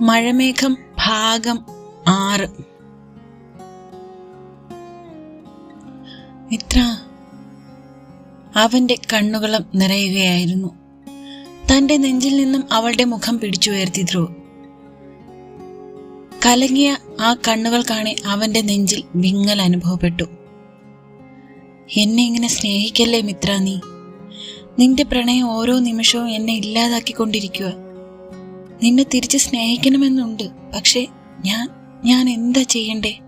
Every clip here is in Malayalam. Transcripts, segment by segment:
മഴമേഘം ഭാഗം ആറ്. മിത്ര അവന്റെ കണ്ണുകളും നിറയുകയായിരുന്നു. തന്റെ നെഞ്ചിൽ നിന്നും അവളുടെ മുഖം പിടിച്ചുയർത്തി ധ്രുവ്. കലങ്ങിയ ആ കണ്ണുകൾ കാണി അവന്റെ നെഞ്ചിൽ വിങ്ങൽ അനുഭവപ്പെട്ടു. എന്നെ ഇങ്ങനെ സ്നേഹിക്കല്ലേ മിത്ര നീ? നിന്റെ പ്രണയം ഓരോ നിമിഷവും എന്നെ ഇല്ലാതാക്കിക്കൊണ്ടിരിക്കുക നിന്നെ തിരിച്ച് സ്നേഹിക്കണമെന്നുണ്ട്. പക്ഷേ ഞാൻ ഞാൻ എന്താ ചെയ്യണ്ടേ?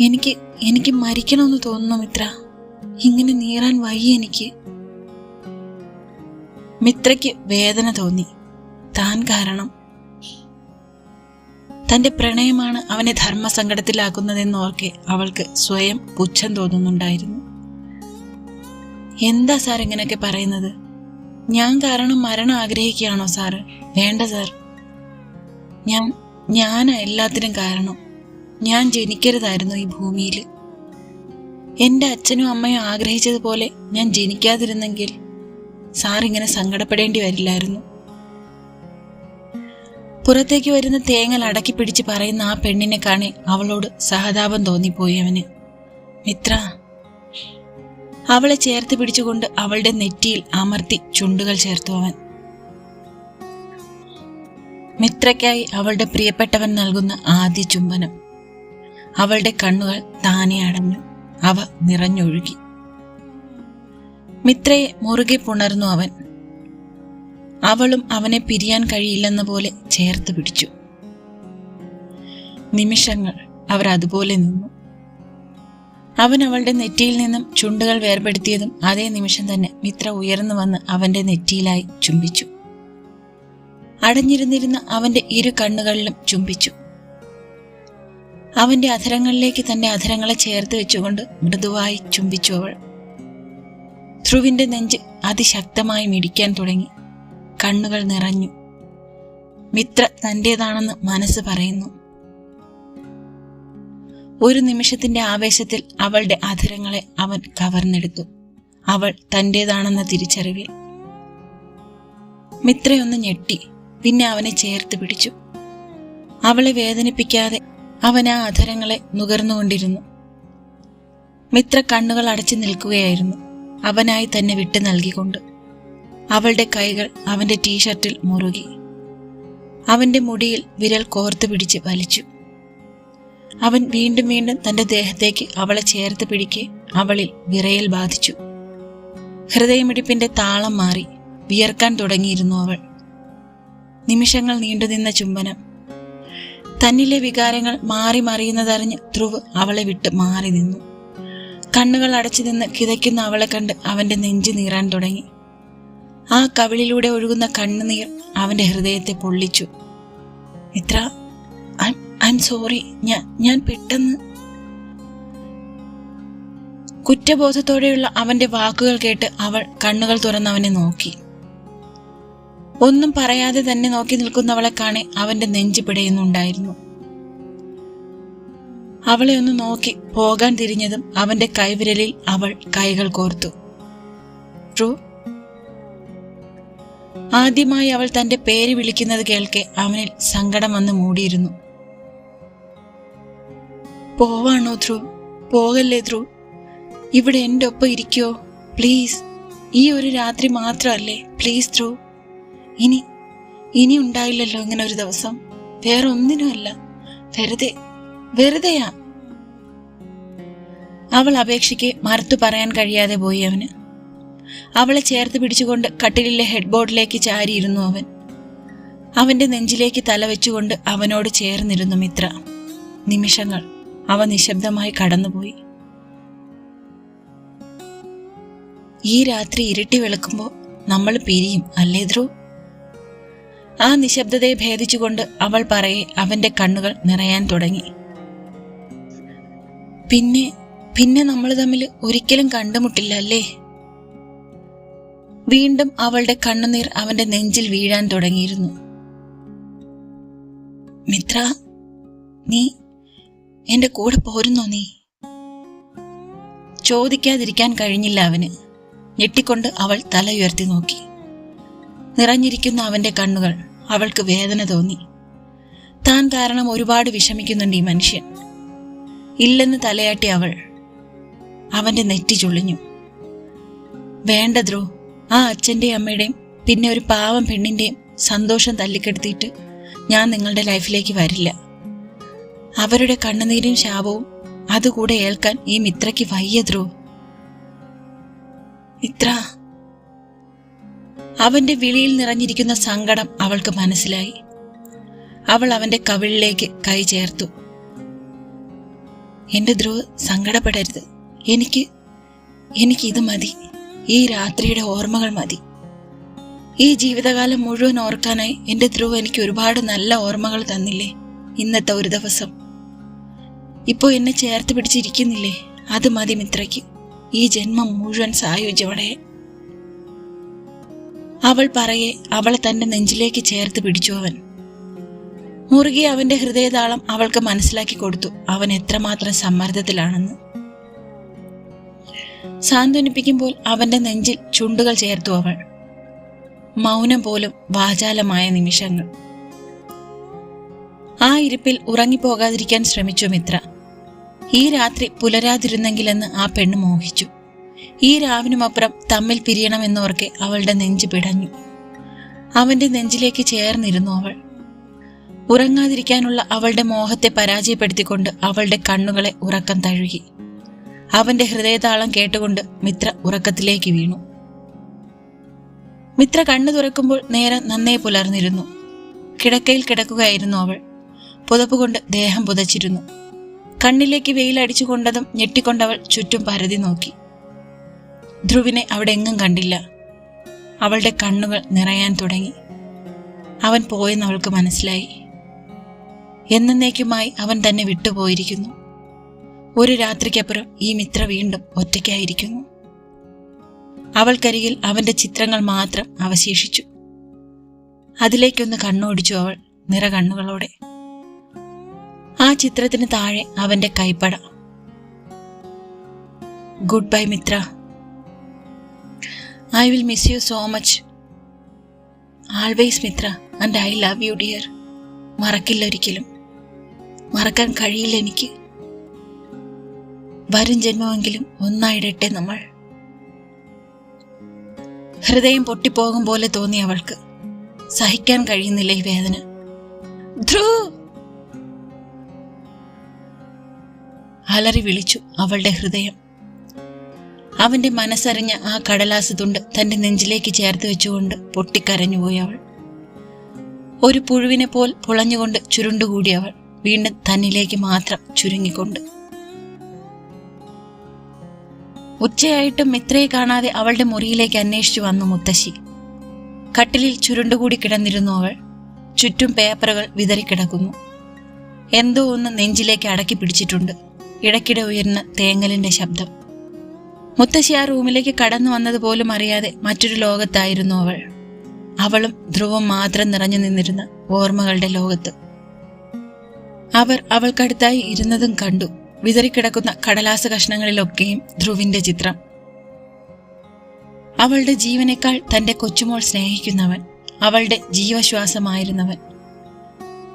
എനിക്ക് എനിക്ക് മരിക്കണമെന്ന് തോന്നുന്നു മിത്ര. ഇങ്ങനെ നീറാൻ വയ്യ എനിക്ക്. മിത്രയ്ക്ക് വേദന തോന്നി. താൻ കാരണം. തന്റെ പ്രണയമാണ് അവനെ ധർമ്മസങ്കടത്തിലാക്കുന്നതെന്ന് ധർമ്മസങ്കടത്തിലാക്കുന്നതെന്നോർക്കെ അവൾക്ക് സ്വയം പുച്ഛം തോന്നുന്നുണ്ടായിരുന്നു. എന്താ സാർ ഇങ്ങനെയൊക്കെ പറയുന്നത്? ഞാൻ കാരണം മരണം ആഗ്രഹിക്കുകയാണോ സാറ് വേണ്ട സാർ. ഞാൻ ഞാനാ എല്ലാത്തിനും കാരണം. ഞാൻ ജനിക്കരുതായിരുന്നു ഈ ഭൂമിയിൽ എന്റെ അച്ഛനും അമ്മയും ആഗ്രഹിച്ചതുപോലെ ഞാൻ ജനിക്കാതിരുന്നെങ്കിൽ സാർ ഇങ്ങനെ സങ്കടപ്പെടേണ്ടി വരില്ലായിരുന്നു. പുറത്തേക്ക് വരുന്ന തേങ്ങൽ അടക്കി പിടിച്ച് പറയുന്ന ആ പെണ്ണിനെ കാണി അവളോട് സഹതാപം തോന്നിപ്പോയി അവന്. മിത്ര അവളെ ചേർത്ത് പിടിച്ചുകൊണ്ട് അവളുടെ നെറ്റിയിൽ അമർത്തി ചുണ്ടുകൾ ചേർത്തു അവൻ. മിത്രയ്ക്കായി അവളുടെ പ്രിയപ്പെട്ടവൻ നൽകുന്ന ആദ്യ ചുംബനം. അവളുടെ കണ്ണുകൾ താനെ അടഞ്ഞു. അവ നിറഞ്ഞൊഴുകി. മിത്രയെ മുറുകെ പുണർന്നു അവൻ. അവളും അവനെ പിരിയാൻ കഴിയില്ലെന്ന പോലെ ചേർത്ത് പിടിച്ചു. നിമിഷങ്ങൾ അവർ അതുപോലെ നിന്നു. അവൻ അവളുടെ നെറ്റിയിൽ നിന്നും ചുണ്ടുകൾ വേർപെടുത്തിയതും അതേ നിമിഷം തന്നെ മിത്ര ഉയർന്നു വന്ന് അവന്റെ നെറ്റിയിലായി ചുംബിച്ചു. അടഞ്ഞിരുന്നിരുന്ന അവന്റെ ഇരു കണ്ണുകളിലും ചുംബിച്ചു. അവന്റെ അധരങ്ങളിലേക്ക് തന്റെ അധരങ്ങളെ ചേർത്ത് വെച്ചുകൊണ്ട് മൃദുവായി ചുംബിച്ചു അവൾ. ധ്രുവിന്റെ നെഞ്ച് അതിശക്തമായി മിടിക്കാൻ തുടങ്ങി. കണ്ണുകൾ നിറഞ്ഞു. മിത്ര തന്റേതാണെന്ന് മനസ്സ് പറയുന്നു. ഒരു നിമിഷത്തിന്റെ ആവേശത്തിൽ അവളുടെ അധരങ്ങളെ അവൻ കവർന്നെടുത്തു. അവൾ തന്റേതാണെന്ന തിരിച്ചറിവിൽ മിത്രയൊന്ന് ഞെട്ടി പിന്നെ അവനെ ചേർത്ത് പിടിച്ചു. അവളെ വേദനിപ്പിക്കാതെ അവൻ ആ അധരങ്ങളെ നുകർന്നുകൊണ്ടിരുന്നു. മിത്ര കണ്ണുകൾ അടച്ചു നിൽക്കുകയായിരുന്നു. അവനായി തന്നെ വിട്ടു നൽകിക്കൊണ്ട് അവളുടെ കൈകൾ അവന്റെ ടീഷർട്ടിൽ മുറുകി. അവന്റെ മുടിയിൽ വിരൽ കോർത്തു പിടിച്ച് വലിച്ചു. അവൻ വീണ്ടും വീണ്ടും തന്റെ ദേഹത്തേക്ക് അവളെ ചേർത്ത് പിടിക്കെ അവളിൽ വിറയൽ ബാധിച്ചു. ഹൃദയമിടിപ്പിന്റെ താളം മാറി വിയർക്കാൻ തുടങ്ങിയിരുന്നു അവൾ. നിമിഷങ്ങൾ നീണ്ടുനിന്ന ചുംബനം. തന്നിലെ വികാരങ്ങൾ മാറി മറിയുന്നതറിഞ്ഞ് ധ്രുവ് അവളെ വിട്ട് മാറി നിന്നു. കണ്ണുകൾ അടച്ചു നിന്ന് കിതയ്ക്കുന്ന അവളെ കണ്ട് അവന്റെ നെഞ്ചു നീറാൻ തുടങ്ങി. ആ കവിളിലൂടെ ഒഴുകുന്ന കണ്ണുനീർ അവന്റെ ഹൃദയത്തെ പൊള്ളിച്ചു. ഇത്ര എം സോറി ഞാൻ ഞാൻ പെട്ടെന്ന് കുറ്റബോധത്തോടെയുള്ള അവന്റെ വാക്കുകൾ കേട്ട് അവൾ കണ്ണുകൾ തുറന്ന് അവനെ നോക്കി. ഒന്നും പറയാതെ തന്നെ നോക്കി നിൽക്കുന്നവളെ കാണെ അവന്റെ നെഞ്ചു പിടയുന്നുണ്ടായിരുന്നു. അവളെ ഒന്ന് നോക്കി പോകാൻ തിരിഞ്ഞതും അവന്റെ കൈവിരലിൽ അവൾ കൈകൾ കോർത്തു. ട്രൂ ആദ്യമായി അവൾ തന്റെ പേര് വിളിക്കുന്നത് കേൾക്കെ അവനിൽ സങ്കടം വന്ന് മൂടിയിരുന്നു. പോവാണോ ധ്രുവ് പോകല്ലേ ധ്രുവ് ഇവിടെ എന്റെ ഒപ്പം ഇരിക്കോ? പ്ലീസ്. ഈ ഒരു രാത്രി മാത്രമല്ലേ? പ്ലീസ് ധ്രുവ് ഇനി ഇനി ഉണ്ടായില്ലല്ലോ ഇങ്ങനെ ഒരു ദിവസം. വേറെ ഒന്നിനുമല്ല വെറുതെ വെറുതെയാ. അവൾ അപേക്ഷയ്ക്ക് മറുത്തു പറയാൻ കഴിയാതെ പോയി അവന്. അവളെ ചേർത്ത് പിടിച്ചുകൊണ്ട് കട്ടിലിലെ ഹെഡ്ബോർഡിലേക്ക് ചാരിയിരുന്നു അവൻ. അവന്റെ നെഞ്ചിലേക്ക് തല വെച്ചുകൊണ്ട് അവനോട് ചേർന്നിരുന്നു മിത്ര. നിമിഷങ്ങൾ. അവ നിശബ്ദമായി കടന്നുപോയി. ഈ രാത്രി ഇരുട്ടി വെളുക്കുമ്പോൾ നമ്മൾ പിരിയും അല്ലേ ധ്രുവ്? ആ നിശബ്ദതയെ ഭേദിച്ചുകൊണ്ട് അവൾ പറയെ അവന്റെ കണ്ണുകൾ നിറയാൻ തുടങ്ങി. പിന്നെ പിന്നെ നമ്മൾ തമ്മിൽ ഒരിക്കലും കണ്ടുമുട്ടില്ല അല്ലേ? വീണ്ടും അവളുടെ കണ്ണുനീർ അവന്റെ നെഞ്ചിൽ വീഴാൻ തുടങ്ങിയിരുന്നു. മിത്ര നീ എന്റെ കൂടെ പോരുന്നോ നീ? ചോദിക്കാതിരിക്കാൻ കഴിഞ്ഞില്ല അവന്. ഞെട്ടിക്കൊണ്ട് അവൾ തല ഉയർത്തി നോക്കി. നിറഞ്ഞിരിക്കുന്ന അവന്റെ കണ്ണുകൾ അവൾക്ക് വേദന തോന്നി. താൻ കാരണം ഒരുപാട് വിഷമിക്കുന്നുണ്ട് ഈ മനുഷ്യൻ. ഇല്ലെന്ന് തലയാട്ടി അവൾ അവന്റെ നെറ്റി ചുളിഞ്ഞു. വേണ്ട ദ്രോ ആ അച്ഛന്റെയും അമ്മയുടെയും പിന്നെ ഒരു പാവം പെണ്ണിന്റെയും സന്തോഷം തല്ലിക്കെടുത്തിയിട്ട് ഞാൻ നിങ്ങളുടെ ലൈഫിലേക്ക് വരില്ല. അവരുടെ കണ്ണുനീരും ശാപവും അതുകൂടെ ഏൽക്കാൻ ഈ മിത്രയ്ക്ക് വയ്യ ധ്രുവ് മിത്ര അവന്റെ വിളിയിൽ നിറഞ്ഞിരിക്കുന്ന സങ്കടം അവൾക്ക് മനസ്സിലായി. അവൾ അവന്റെ കവിളിലേക്ക് കൈ ചേർത്തു. എന്റെ ധ്രുവ് സങ്കടപ്പെടരുത്. എനിക്ക് എനിക്ക് ഇത് മതി. ഈ രാത്രിയുടെ ഓർമ്മകൾ മതി. ഈ ജീവിതകാലം മുഴുവൻ ഓർക്കാനായി എന്റെ ധ്രുവ് എനിക്ക് ഒരുപാട് നല്ല ഓർമ്മകൾ തന്നില്ലേ? ഇന്നത്തെ ഒരു ദിവസം. ഇപ്പോ എന്നെ ചേർത്ത് പിടിച്ചിരിക്കുന്നില്ലേ? അത് മതി മിത്രയ്ക്ക്. ഈ ജന്മം മുഴുവൻ സായുജ്യവടെ. അവൾ പറയെ അവളെ തന്റെ നെഞ്ചിലേക്ക് ചേർത്ത് പിടിച്ചു അവൻ. മുറുകി അവന്റെ ഹൃദയതാളം അവൾക്ക് മനസ്സിലാക്കി കൊടുത്തു. അവൻ എത്രമാത്രം സമ്മർദ്ദത്തിലാണെന്ന്. സാന്ത്വനിപ്പിക്കുമ്പോൾ അവന്റെ നെഞ്ചിൽ ചുണ്ടുകൾ ചേർത്തു അവൾ. മൗനം പോലും വാചാലമായ നിമിഷങ്ങൾ. ആ ഇരിപ്പിൽ ഉറങ്ങിപ്പോകാതിരിക്കാൻ ശ്രമിച്ചു മിത്ര. ഈ രാത്രി പുലരാതിരുന്നെങ്കിലെന്ന് ആ പെണ്ണ് മോഹിച്ചു. ഈ രാവിനുമപ്പുറം തമ്മിൽ പിരിയണമെന്നോർക്കെ അവളുടെ നെഞ്ച് പിടഞ്ഞു. അവന്റെ നെഞ്ചിലേക്ക് ചേർന്നിരുന്നു അവൾ. ഉറങ്ങാതിരിക്കാനുള്ള അവളുടെ മോഹത്തെ പരാജയപ്പെടുത്തിക്കൊണ്ട് അവളുടെ കണ്ണുകളെ ഉറക്കം തഴുകി. അവന്റെ ഹൃദയതാളം കേട്ടുകൊണ്ട് മിത്ര ഉറക്കത്തിലേക്ക് വീണു. മിത്ര കണ്ണു തുറക്കുമ്പോൾ നേരം നന്നേ പുലർന്നിരുന്നു. കിടക്കയിൽ കിടക്കുകയായിരുന്നു അവൾ. പുതപ്പുകൊണ്ട് ദേഹം പുതച്ചിരുന്നു. കണ്ണിലേക്ക് വെയിലടിച്ചു കൊണ്ടതും ഞെട്ടിക്കൊണ്ടവൾ ചുറ്റും പരതി നോക്കി. ധ്രുവിനെ അവിടെ എങ്ങും കണ്ടില്ല. അവളുടെ കണ്ണുകൾ നിറയാൻ തുടങ്ങി. അവൻ പോയെന്ന് അവൾക്ക് മനസ്സിലായി. എന്നേക്കുമായി അവൻ തന്നെ വിട്ടുപോയിരിക്കുന്നു. ഒരു രാത്രിക്കപ്പുറം ഈ മിത്ര വീണ്ടും ഒറ്റയ്ക്കായിരിക്കുന്നു. അവൾക്കരികിൽ അവന്റെ ചിത്രങ്ങൾ മാത്രം അവശേഷിച്ചു. അതിലേക്കൊന്ന് കണ്ണോടിച്ചു അവൾ നിറകണ്ണുകളോടെ. ആ ചിത്രത്തിന് താഴെ അവന്റെ കൈപ്പട. Goodbye Mitra. I will miss you so much always Mitra and I love you dear മറക്കില്ല ഒരിക്കലും. മറക്കാൻ കഴിയില്ല എനിക്ക്. വരും ജന്മമെങ്കിലും ഒന്നായിടട്ടെ നമ്മൾ. ഹൃദയം പൊട്ടിപ്പോകും പോലെ തോന്നി അവൾക്ക്. സഹിക്കാൻ കഴിയുന്നില്ല ഈ വേദന. ധ്രുവ്! അലറി വിളിച്ചു അവളുടെ ഹൃദയം. അവന്റെ മനസ്സറിഞ്ഞ ആ കടലാസ് തുണ്ട് തന്റെ നെഞ്ചിലേക്ക് ചേർത്ത് വെച്ചുകൊണ്ട് പൊട്ടിക്കരഞ്ഞുപോയി അവൾ. ഒരു പുഴുവിനെ പോൽ പുളഞ്ഞുകൊണ്ട് ചുരുണ്ടുകൂടി അവൾ വീണ്ടും തന്നിലേക്ക് മാത്രം ചുരുങ്ങിക്കൊണ്ട്. ഉച്ചയായിട്ടും മിത്രയെ കാണാതെ അവളുടെ മുറിയിലേക്ക് അന്വേഷിച്ചു വന്നു മുത്തശ്ശി. കട്ടിലിൽ ചുരുണ്ടുകൂടി കിടന്നിരുന്നു അവൾ. ചുറ്റും പേപ്പറുകൾ വിതറിക്കിടക്കുന്നു. എന്തോ ഒന്ന് നെഞ്ചിലേക്ക് അടക്കി പിടിച്ചിട്ടുണ്ട്. ഇടയ്ക്കിടെ ഉയർന്ന തേങ്ങലിന്റെ ശബ്ദം. മുത്തശ്ശി ആ റൂമിലേക്ക് കടന്നു വന്നത് പോലും അറിയാതെ മറ്റൊരു ലോകത്തായിരുന്നു അവൾ. അവളും ധ്രുവം മാത്രം നിറഞ്ഞു നിന്നിരുന്ന ഓർമ്മകളുടെ ലോകത്ത്. അവർ അവൾക്കടുത്തായി ഇരുന്നതും കണ്ടു. വിതറിക്കിടക്കുന്ന കടലാസ കഷ്ണങ്ങളിലൊക്കെയും ധ്രുവിന്റെ ചിത്രം. അവളുടെ ജീവനേക്കാൾ തന്റെ കൊച്ചുമോൾ സ്നേഹിക്കുന്നവൻ അവളുടെ ജീവശ്വാസമായിരുന്നവൻ.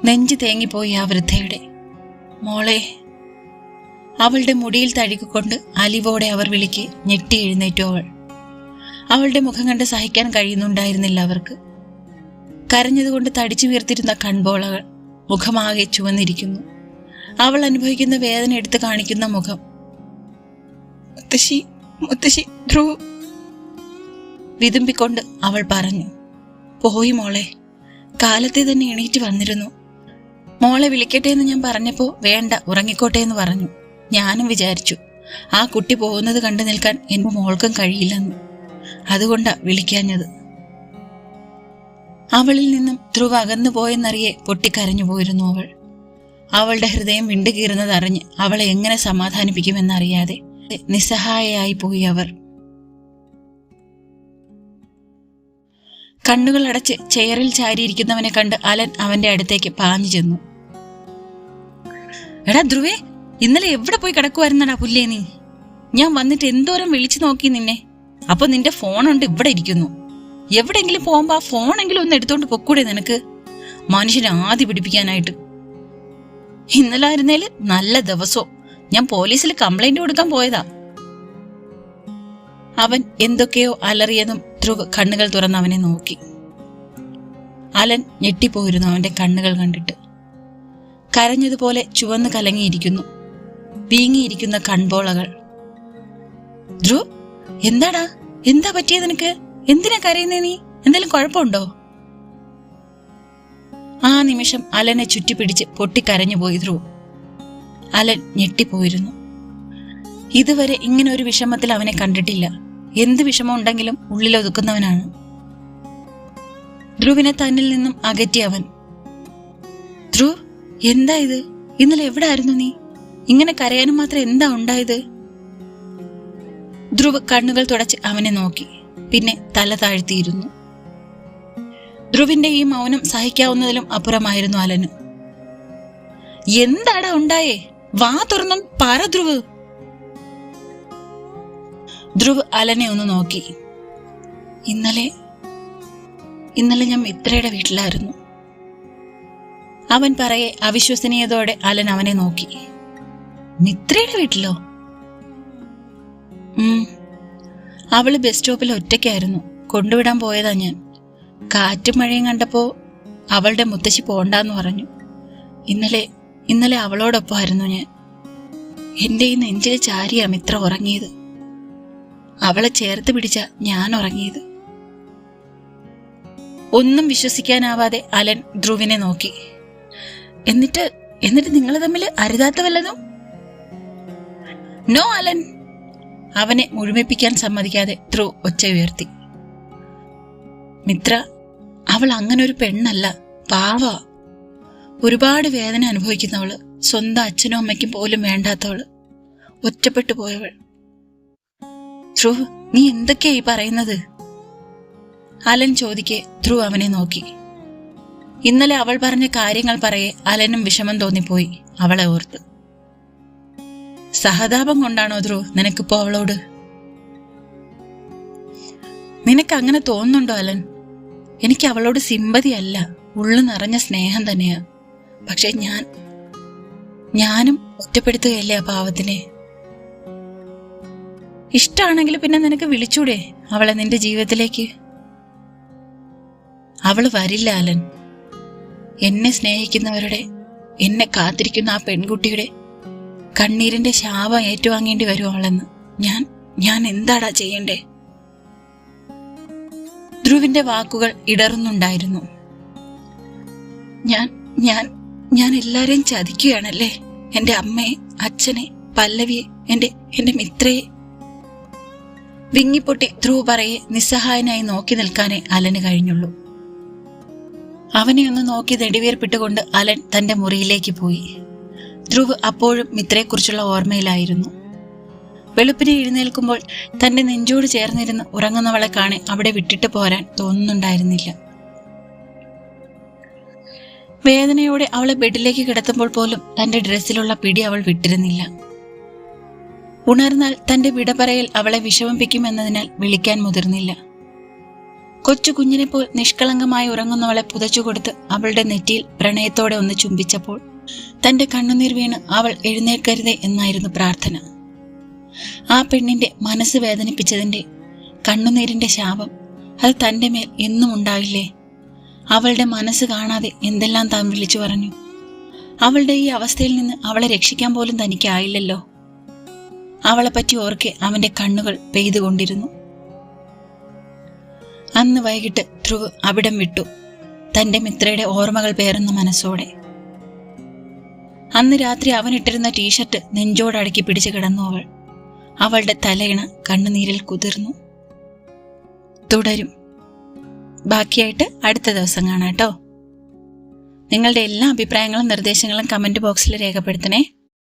നെഞ്ചു തേങ്ങിപ്പോയി ആ വൃദ്ധയുടെ. മോളെ അവളുടെ മുടിയിൽ തഴുകിക്കൊണ്ട് അലിവോടെ അവർ വിളിക്ക് ഞെട്ടി എഴുന്നേറ്റു അവൾ. അവളുടെ മുഖം കണ്ട് സഹിക്കാൻ കഴിയുന്നുണ്ടായിരുന്നില്ല അവർക്ക്. കരഞ്ഞതുകൊണ്ട് തടിച്ചു വീർത്തിരുന്ന കൺപോളകൾ മുഖമാകെ ചുവന്നിരിക്കുന്നു. അവൾ അനുഭവിക്കുന്ന വേദന എടുത്തു കാണിക്കുന്ന മുഖം. മുത്തശ്ശി മുത്തശ്ശി ധ്രുവ്. വിതുമ്പിക്കൊണ്ട് അവൾ പറഞ്ഞു പോയി മോളെ കാലത്തെ തന്നെ എണീറ്റ് വന്നിരുന്നു. മോളെ വിളിക്കട്ടെ എന്ന് ഞാൻ പറഞ്ഞപ്പോ വേണ്ട ഉറങ്ങിക്കോട്ടെ എന്ന് പറഞ്ഞു. ഞാനും വിചാരിച്ചു ആ കുട്ടി പോകുന്നത് കണ്ടു നിൽക്കാൻ എന്റെ മോൾക്കും കഴിയില്ലെന്ന്. അതുകൊണ്ടാ വിളിക്കാഞ്ഞത്. അവളിൽ നിന്നും ധ്രുവ അകന്നു പോയെന്നറിയെ പൊട്ടിക്കരഞ്ഞു പോയിരുന്നു അവൾ. അവളുടെ ഹൃദയം വിണ്ടുകീറുന്നത് അറിഞ്ഞ് അവളെ എങ്ങനെ സമാധാനിപ്പിക്കുമെന്നറിയാതെ നിസ്സഹായയായി പോയി അവർ. കണ്ണുകൾ അടച്ച് ചെയറിൽ ചാരിയിരിക്കുന്നവനെ കണ്ട് അലൻ അവന്റെ അടുത്തേക്ക് പാഞ്ഞു ചെന്നു. എടാ ധ്രുവേ ഇന്നലെ എവിടെ പോയി കിടക്കുമായിരുന്നടാ പുല്ലേ നീ? ഞാൻ വന്നിട്ട് എന്തോരം വിളിച്ചു നോക്കി നിന്നെ. അപ്പൊ നിന്റെ ഫോൺ ഉണ്ട് ഇവിടെ ഇരിക്കുന്നു. എവിടെങ്കിലും പോകുമ്പോ ആ ഫോണെങ്കിലും ഒന്ന് എടുത്തോണ്ട് പൊക്കൂടെ നിനക്ക്. മനുഷ്യനെ ആദ്യ പിടിപ്പിക്കാനായിട്ട്. ഇന്നലെ ആയിരുന്നേൽ നല്ല ദിവസവും ഞാൻ പോലീസിൽ കംപ്ലൈന്റ് കൊടുക്കാൻ പോയതാ. അവൻ എന്തൊക്കെയോ അലറിയതും ധ്രുവ് കണ്ണുകൾ തുറന്ന് അവനെ നോക്കി. അലൻ ഞെട്ടിപ്പോയിരുന്നു അവന്റെ കണ്ണുകൾ കണ്ടിട്ട്. കരഞ്ഞതുപോലെ ചുവന്ന് കലങ്ങിയിരിക്കുന്നു. വീങ്ങിയിരിക്കുന്ന കൺപോളകൾ ധ്രുവ് എന്താടാ? എന്താ പറ്റിയത് നിനക്ക്? എന്തിനാ കരയുന്നേ നീ? എന്തെങ്കിലും കുഴപ്പമുണ്ടോ? ആ നിമിഷം അലനെ ചുറ്റിപ്പിടിച്ച് പൊട്ടിക്കരഞ്ഞു പോയി ധ്രുവ്. അലൻ ഞെട്ടിപ്പോയിരുന്നു. ഇതുവരെ ഇങ്ങനെ ഒരു വിഷമത്തിൽ അവനെ കണ്ടിട്ടില്ല. എന്ത് വിഷമം ഉണ്ടെങ്കിലും ഉള്ളിലൊതുക്കുന്നവനാണ് ധ്രുവിനെ തന്നിൽ നിന്നും അകറ്റി അവൻ ധ്രുവ് എന്താ ഇത്? ഇന്നലെ എവിടെ ആയിരുന്നു നീ? ഇങ്ങനെ കരയാനും മാത്രം എന്താ ഉണ്ടായത്? ധ്രുവ് കണ്ണുകൾ തുടച്ച് അവനെ നോക്കി. പിന്നെ തല താഴ്ത്തിയിരുന്നു. ധ്രുവിന്റെ ഈ മൗനം സഹിക്കാവുന്നതിലും അപ്പുറമായിരുന്നു അലന്. എന്താടാ ഉണ്ടായേ? വാ തുറന്നും പറ ധ്രുവ്. ധ്രുവ് അലനെ ഒന്ന് നോക്കി. ഇന്നലെ ഇന്നലെ ഞാൻ മിത്രയുടെ വീട്ടിലായിരുന്നു. അവൻ പറയെ അവിശ്വസനീയതോടെ അലൻ അവനെ നോക്കി. മിത്രയുടെ വീട്ടിലോ? അവൾ ബസ് സ്റ്റോപ്പിൽ ഒറ്റയ്ക്കായിരുന്നു. കൊണ്ടുവിടാൻ പോയതാ ഞാൻ. കാറ്റും മഴയും കണ്ടപ്പോ അവളുടെ മുത്തശ്ശി പോണ്ടെന്ന് പറഞ്ഞു. ഇന്നലെ ഇന്നലെ അവളോടൊപ്പമായിരുന്നു ഞാൻ. എന്റെ ഈ നെഞ്ചിൽ ചാരിയാ മിത്ര ഉറങ്ങിയത്. അവളെ ചേർത്ത് പിടിച്ച ഞാൻ ഉറങ്ങിയത്. ഒന്നും വിശ്വസിക്കാനാവാതെ അലൻ ധ്രുവിനെ നോക്കി. എന്നിട്ട് എന്നിട്ട് നിങ്ങൾ തമ്മിൽ അരുതാത്ത വല്ലതും നോ അലൻ അവനെ മുഴുമിപ്പിക്കാൻ സമ്മതിക്കാതെ ധ്രുവ് ഒച്ച ഉയർത്തി. മിത്ര അവൾ ഒരു പെണ്ണല്ല. പാവ. ഒരുപാട് വേദന അനുഭവിക്കുന്നവൾ സ്വന്തം അച്ഛനും അമ്മയ്ക്കും പോലും വേണ്ടാത്തവൾ. ഒറ്റപ്പെട്ടു പോയവൾ. ധ്രുവ് നീ എന്തൊക്കെയായി പറയുന്നത്? അലൻ ചോദിക്കെ ധ്രുവ് അവനെ നോക്കി. ഇന്നലെ അവൾ പറഞ്ഞ കാര്യങ്ങൾ പറയെ അലനും വിഷമം തോന്നിപ്പോയി അവളെ ഓർത്ത്. സഹതാപം കൊണ്ടാണോ ധ്രുവ്? നിനക്കിപ്പോ അവളോട്? നിനക്ക് അങ്ങനെ തോന്നുന്നുണ്ടോ അലൻ? എനിക്ക് അവളോട് സിമ്പതി അല്ല. ഉള്ളു നിറഞ്ഞ സ്നേഹം തന്നെയാ. പക്ഷെ ഞാൻ ഞാനും ഒറ്റപ്പെടുത്തുകയല്ലേ ആ പാവത്തിനെ? ഇഷ്ടമാണെങ്കിൽ പിന്നെ നിനക്ക് വിളിച്ചൂടെ അവളെ നിന്റെ ജീവിതത്തിലേക്ക്? അവൾ വരില്ല അലൻ. എന്നെ സ്നേഹിക്കുന്നവരുടെ എന്നെ കാത്തിരിക്കുന്ന ആ പെൺകുട്ടിയുടെ കണ്ണീരിന്റെ ശാപം ഏറ്റുവാങ്ങേണ്ടി വരും അവളെന്ന്. ഞാൻ ഞാൻ എന്താടാ ചെയ്യണ്ടേ? ധ്രുവിന്റെ വാക്കുകൾ ഇടറുന്നുണ്ടായിരുന്നു. ഞാൻ ഞാൻ ഞാൻ എല്ലാരെയും ചതിക്കുകയാണല്ലേ? എന്റെ അമ്മയെ അച്ഛനെ പല്ലവിയെ എന്റെ എന്റെ മിത്രയെ. വിങ്ങിപ്പൊട്ടി ധ്രുവ് പറയെ നിസ്സഹായനായി നോക്കി നിൽക്കാനേ അലന് കഴിഞ്ഞുള്ളൂ. അവനെ ഒന്ന് നോക്കി നെടിവേർപ്പിട്ടുകൊണ്ട് അലൻ തന്റെ മുറിയിലേക്ക് പോയി. ധ്രുവ് അപ്പോഴും മിത്രയെക്കുറിച്ചുള്ള ഓർമ്മയിലായിരുന്നു. വെളുപ്പിനെ എഴുന്നേൽക്കുമ്പോൾ തന്റെ നെഞ്ചോട് ചേർന്നിരുന്ന് ഉറങ്ങുന്നവളെ കാണെ അവിടെ വിട്ടിട്ട് പോരാൻ തോന്നുന്നുണ്ടായിരുന്നില്ല. വേദനയോടെ അവളെ ബെഡിലേക്ക് കിടത്തുമ്പോൾ പോലും തന്റെ ഡ്രസ്സിലുള്ള പിടി അവൾ വിട്ടിരുന്നില്ല. ഉണർന്നാൽ തന്റെ വിട പറയൽ അവളെ വിഷമിപ്പിക്കുമെന്നതിനാൽ വിളിക്കാൻ മുതിർന്നില്ല. കൊച്ചു കുഞ്ഞിനെപ്പോൽ നിഷ്കളങ്കമായി ഉറങ്ങുന്നവളെ പുതച്ചുകൊടുത്ത് അവളുടെ നെറ്റിയിൽ പ്രണയത്തോടെ ഒന്ന് ചുംബിച്ചപ്പോൾ തന്റെ കണ്ണുനീർ വീണ് അവൾ എഴുന്നേൽക്കരുതേ എന്നായിരുന്നു പ്രാർത്ഥന. ആ പെണ്ണിന്റെ മനസ്സ് വേദനിപ്പിച്ചതിന്റെ കണ്ണുനീരിന്റെ ശാപം അത് തന്റെ മേൽ എന്നും ഉണ്ടാകില്ലേ അവളുടെ മനസ്സ് കാണാതെ എന്തെല്ലാം താൻ വിളിച്ചു പറഞ്ഞു? അവളുടെ ഈ അവസ്ഥയിൽ നിന്ന് അവളെ രക്ഷിക്കാൻ പോലും തനിക്കായില്ലല്ലോ. അവളെപ്പറ്റി ഓർക്കെ അവന്റെ കണ്ണുകൾ പെയ്തുകൊണ്ടിരുന്നു. അന്ന് വൈകിട്ട് ധ്രുവ് അവിടം വിട്ടു. തന്റെ മിത്രയുടെ ഓർമ്മകൾ പേറുന്ന മനസ്സോടെ. അന്ന് രാത്രി അവൻ ഇട്ടിരുന്ന ടീഷർട്ട് നെഞ്ചോടടക്കി പിടിച്ചു കിടന്നു അവൾ. അവളുടെ തലയിണ കണ്ണുനീരിൽ കുതിർന്നു. തുടരും. ബാക്കിയായിട്ട് അടുത്ത ദിവസം കാണാം കേട്ടോ. നിങ്ങളുടെ എല്ലാ അഭിപ്രായങ്ങളും നിർദ്ദേശങ്ങളും കമന്റ് ബോക്സിൽ രേഖപ്പെടുത്തണേ.